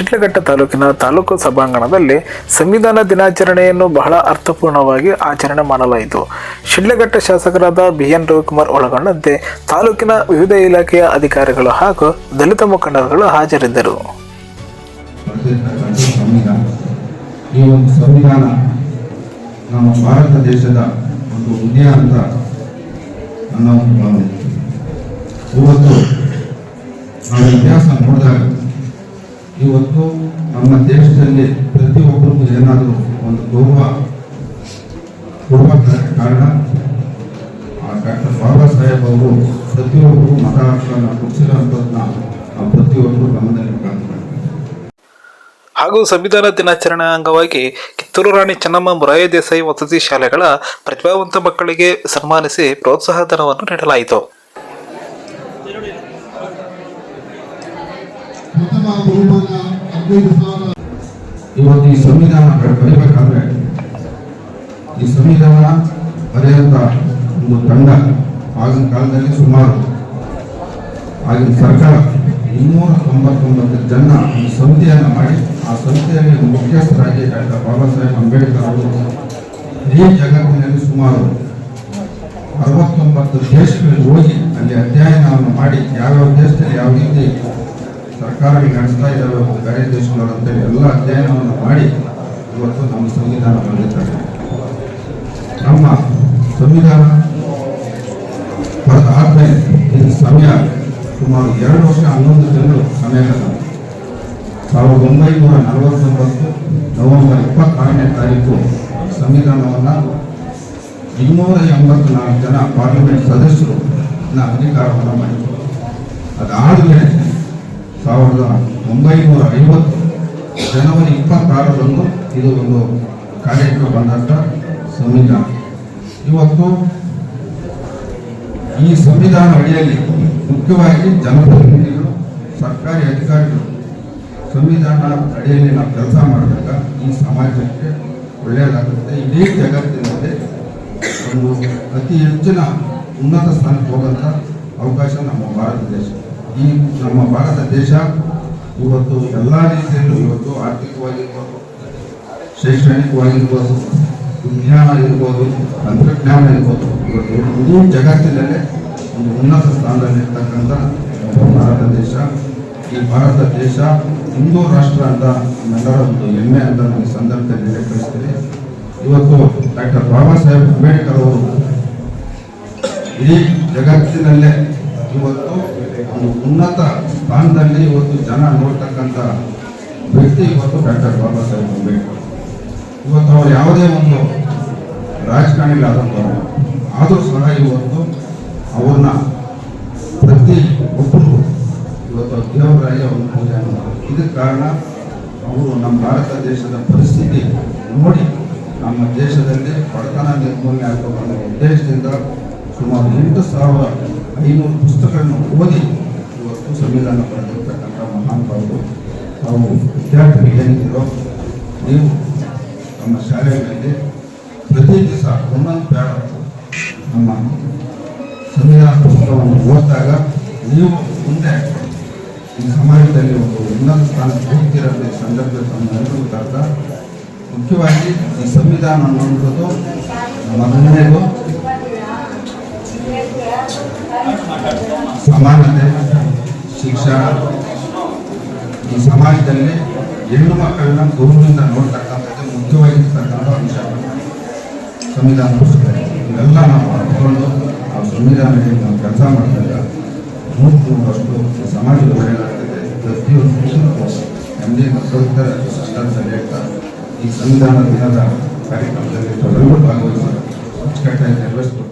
ಶಿಡ್ಲಘಟ್ಟ ತಾಲೂಕಿನ ತಾಲೂಕು ಸಭಾಂಗಣದಲ್ಲಿ ಸಂವಿಧಾನ ದಿನಾಚರಣೆಯನ್ನು ಬಹಳ ಅರ್ಥಪೂರ್ಣವಾಗಿ ಆಚರಣೆ ಮಾಡಲಾಯಿತು. ಶಿಡ್ಲಘಟ್ಟ ಶಾಸಕರಾದ ಬಿ ಎನ್ ರವಿಕುಮಾರ್ ಒಳಗೊಂಡಂತೆ ತಾಲೂಕಿನ ವಿವಿಧ ಇಲಾಖೆಯ ಅಧಿಕಾರಿಗಳು ಹಾಗೂ ದಲಿತ ಮುಖಂಡರುಗಳು ಹಾಜರಿದ್ದರು. ಈ ಒಂದು ಸಂವಿಧಾನ ನಮ್ಮ ಭಾರತ ದೇಶದ ಒಂದು ಅಂತ ನನ್ನ ಒಂದು ಭಾವನೆ. ಇತಿಹಾಸ ನೋಡಿದಾಗ ಇವತ್ತು ನಮ್ಮ ದೇಶದಲ್ಲಿ ಪ್ರತಿಯೊಬ್ಬರಿಗೂ ಏನಾದರೂ ಒಂದು ಗೌರವ ಕೊಡುವ ಕಾರಣ ಡಾಕ್ಟರ್ ಬಾಬಾ ಸಾಹೇಬ್ ಅವರು ಪ್ರತಿಯೊಬ್ಬರು ಮತ ಹಕ್ಕನ್ನು ಕೊಡಿಸಿರೋಂಥದ್ದನ್ನ ನಾವು ಪ್ರತಿಯೊಬ್ಬರು ಗಮನದಲ್ಲಿ ಹಾಗೂ ಸಂವಿಧಾನ ದಿನಾಚರಣೆ ಅಂಗವಾಗಿ ಕಿತ್ತೂರು ರಾಣಿ ಚೆನ್ನಮ್ಮ ಮುರಾಯ ದೇಸಾಯಿ ವಸತಿ ಶಾಲೆಗಳ ಪ್ರತಿಭಾವಂತ ಮಕ್ಕಳಿಗೆ ಸನ್ಮಾನಿಸಿ ಪ್ರೋತ್ಸಾಹ ಧನವನ್ನು ನೀಡಲಾಯಿತು. ಇವತ್ತು ಈ ಸಂವಿಧಾನ ಬರೀಬೇಕಾದ್ರೆ ಈ ಸಂವಿಧಾನ ಬರೆಯುವಂತ ಒಂದು ತಂಡ ಆಗಿನ ಕಾಲದಲ್ಲಿ ಸುಮಾರು ಆಗಿನ ಸರ್ಕಾರ ಇನ್ನೂರ ತೊಂಬತ್ತೊಂಬತ್ತು ಜನ ಈ ಸಮಿತಿಯನ್ನು ಮಾಡಿ ಆ ಸಮಿತಿಯಲ್ಲಿ ಮುಖ್ಯಸ್ಥರಾಗಿ ಡಾಕ್ಟರ್ ಬಾಬಾ ಸಾಹೇಬ್ ಅಂಬೇಡ್ಕರ್ ಅವರು ಇಡೀ ಜಗತ್ತಿನಲ್ಲಿ ಸುಮಾರು ಅರವತ್ತೊಂಬತ್ತು ದೇಶಗಳಿಗೆ ಹೋಗಿ ಅಲ್ಲಿ ಅಧ್ಯಯನವನ್ನು ಮಾಡಿ ಯಾವ್ಯಾವ ದೇಶದಲ್ಲಿ ಯಾವ ರೀತಿ ಸರ್ಕಾರಗಳು ನಡೆಸ್ತಾ ಇದ್ದಾವೆ ದೇಶಗಳು ಅಂತೇಳಿ ಎಲ್ಲ ಅಧ್ಯಯನವನ್ನು ಮಾಡಿ ಇವತ್ತು ನಮ್ಮ ಸಂವಿಧಾನ ಬಂದಿದ್ದಾರೆ. ನಮ್ಮ ಸಂವಿಧಾನ ಆದ್ಮೇಲೆ ಇದು ಸಮಯ ಸುಮಾರು ಎರಡು ವರ್ಷ ಹನ್ನೊಂದು ತಿಂಗಳು ಸಮಯ ಸಾವಿರದ ಒಂಬೈನೂರ ನಲವತ್ತೊಂಬತ್ತು ನವೆಂಬರ್ ಇಪ್ಪತ್ತಾರನೇ ತಾರೀಕು ಸಂವಿಧಾನವನ್ನು ಇನ್ನೂರ ಎಂಬತ್ನಾಲ್ಕು ಜನ ಪಾರ್ಲಿಮೆಂಟ್ ಸದಸ್ಯರು ಅಧಿಕಾರವನ್ನು ಮಾಡಿದರು. ಅದಾದಮೇಲೆ ಸಾವಿರದ ಒಂಬೈನೂರ ಐವತ್ತು ಜನವರಿ ಇಪ್ಪತ್ತಾರರಂದು ಇದು ಒಂದು ಕಾರ್ಯಕ್ರಮ ಬಂದಂಥ ಸಂವಿಧಾನ. ಇವತ್ತು ಈ ಸಂವಿಧಾನ ಅಡಿಯಲ್ಲಿ ಮುಖ್ಯವಾಗಿ ಜನಪ್ರತಿನಿಧಿಗಳು, ಸರ್ಕಾರಿ ಅಧಿಕಾರಿಗಳು ಸಂವಿಧಾನ ಅಡಿಯಲ್ಲಿ ನಾವು ಕೆಲಸ ಮಾಡಿದಾಗ ಈ ಸಮಾಜಕ್ಕೆ ಒಳ್ಳೆಯದಾಗುತ್ತೆ. ಇಡೀ ಜಗತ್ತಿನಲ್ಲಿ ಒಂದು ಅತಿ ಹೆಚ್ಚಿನ ಉನ್ನತ ಸ್ಥಾನಕ್ಕೆ ಹೋಗೋಂಥ ಅವಕಾಶ ನಮ್ಮ ಭಾರತ ದೇಶ. ಈ ನಮ್ಮ ಭಾರತ ದೇಶ ಇವತ್ತು ಎಲ್ಲ ರೀತಿಯಲ್ಲೂ ಇವತ್ತು ಆರ್ಥಿಕವಾಗಿರ್ಬೋದು, ಶೈಕ್ಷಣಿಕವಾಗಿರ್ಬೋದು, ವಿಜ್ಞಾನ ಇರ್ಬೋದು ತಂತ್ರಜ್ಞಾನ ಇರ್ಬೋದು ಇವತ್ತು ಇಡೀ ಜಗತ್ತಿನಲ್ಲೇ ಒಂದು ಉನ್ನತ ಸ್ಥಾನದಲ್ಲಿರ್ತಕ್ಕಂಥ ಭಾರತ ದೇಶ. ಈ ಭಾರತ ದೇಶ ಹಿಂದೂ ರಾಷ್ಟ್ರ ಅಂತ ನಮ್ಮೆಲ್ಲರ ಒಂದು ಹೆಮ್ಮೆ ಅಂತ ನಾನು ಸಂದರ್ಭದಲ್ಲಿ ವ್ಯಕ್ತಪಡಿಸ್ತೀನಿ. ಇವತ್ತು ಡಾಕ್ಟರ್ ಬಾಬಾ ಸಾಹೇಬ್ ಅಂಬೇಡ್ಕರ್ ಅವರು ಇಡೀ ಜಗತ್ತಿನಲ್ಲೇ ಇವತ್ತು ಒಂದು ಉನ್ನತ ಸ್ಥಾನದಲ್ಲಿ ಇವತ್ತು ಜನ ನೋಡ್ತಕ್ಕಂಥ ವ್ಯಕ್ತಿ ಇವತ್ತು ಡಾಕ್ಟರ್ ಬಾಬಾ ಸಾಹೇಬ್ ಅಂಬೇಡ್ಕರ್. ಇವತ್ತು ಅವರು ಯಾವುದೇ ಒಂದು ರಾಜಕಾರಣಿಗಳಾದಂಥವ್ರು ಆದರೂ ಸಹ ಇವತ್ತು ಅವ್ರನ್ನ ಪ್ರತಿ ಒಬ್ಬರು ಇವತ್ತು ದೇವರಾಗಿ ಅವ್ರನ್ನ ಪೂಜೆ ಮಾಡ್ತಾರೆ ಇದಕ್ಕೆ ಕಾರಣ ಅವರು ನಮ್ಮ ಭಾರತ ದೇಶದ ಪರಿಸ್ಥಿತಿ ನೋಡಿ ನಮ್ಮ ದೇಶದಲ್ಲಿ ಬಡತನ ನಿರ್ಮೂಲನೆ ಆಗಬೇಕು ಅನ್ನೋ ಉದ್ದೇಶದಿಂದ ಸುಮಾರು ಎಂಟು ಸಾವಿರ ಐನೂರು ಪುಸ್ತಕಗಳನ್ನು ಓದಿ ಇವತ್ತು ಸಂವಿಧಾನ ಬರೆದಿರ್ತಕ್ಕಂಥ ಮಹಾನುಭಾವರು ತಾವು ವಿದ್ಯಾರ್ಥಿ ಏನಿದ್ದೀರೋ ನೀವು ನಮ್ಮ ಶಾಲೆಗಳಲ್ಲಿ ಪ್ರತಿ ದಿವಸ ಒಂದೊಂದು ಪ್ಯಾಡ ನಮ್ಮ ಸಂವಿಧಾನ ಪುಸ್ತಕವನ್ನು ಓದಿದಾಗ ನೀವು ಮುಂದೆ ಈ ಸಮಾಜದಲ್ಲಿ ಒಂದು ಉನ್ನತ ಸ್ಥಾನ ಹೋಗ್ತಿರೋ ಸಂದರ್ಭದಲ್ಲಿ ಮುಖ್ಯವಾಗಿ ಈ ಸಂವಿಧಾನ ನಮ್ಮ ಮೊದಲನೇದು ಸಮಾನತೆ ಶಿಕ್ಷಣ, ಈ ಸಮಾಜದಲ್ಲಿ ಹೆಣ್ಣು ಮಕ್ಕಳನ್ನ ಗೌರವದಿಂದ ನೋಡ್ತಕ್ಕಂಥದ್ದು ಮುಖ್ಯವಾಗಿರ್ತಕ್ಕಂಥ ಅಂಶ. ಸಂವಿಧಾನ ಪುಸ್ತಕ. ಇವೆಲ್ಲ ನಾವು ಪಡ್ಕೊಂಡು ಆ ಸಂವಿಧಾನದಲ್ಲಿ ನಾವು ಕೆಲಸ ಮಾಡಿದಾಗ ಮೂರು ಈ ಸಮಾಜದ ಒಳ್ಳೆಯದಾಗ್ತದೆ. ಪ್ರತಿಯೊಂದು ನೆಮ್ಮದಿ ಮಕ್ಕಳಿತರ ಶಿಷ್ಟಾಚಾರ ಹೇಳ್ತಾ, ಈ ಸಂವಿಧಾನ ದಿನದ ಕಾರ್ಯಕ್ರಮದಲ್ಲಿ ಭಾಗವಹಿಸಿ. ಅಚ್ಚುಕಟ್ಟಾಗಿ ನೆರವೇರಿಸಬೇಕು.